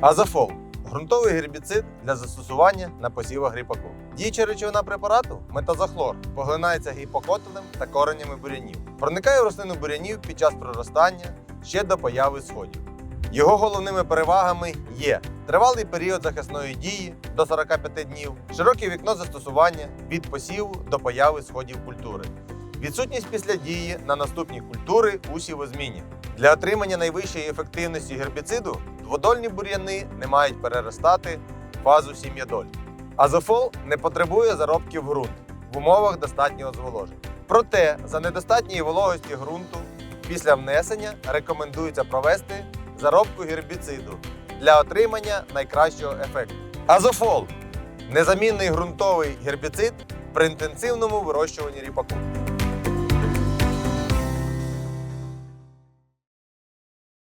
Азофол ґрунтовий гербіцид для застосування на посівах ріпаку. Діюча речовина препарату метазохлор поглинається гіпокотелем та коренями бурянів. Проникає в рослину бурянів під час проростання ще до появи сходів. Його головними перевагами є тривалий період захисної дії до 45 днів, широке вікно застосування від посіву до появи сходів культури, відсутність після дії на наступні культури у сівозміні. Для отримання найвищої ефективності гербіциду дводольні бур'яни не мають переростати фазу сім'ядоль. Азофол не потребує заробки в ґрунт в умовах достатнього зволоження. Проте за недостатньої вологості ґрунту після внесення рекомендується провести заробку гербіциду для отримання найкращого ефекту. Азофол незамінний ґрунтовий гербіцид при інтенсивному вирощуванні ріпаку.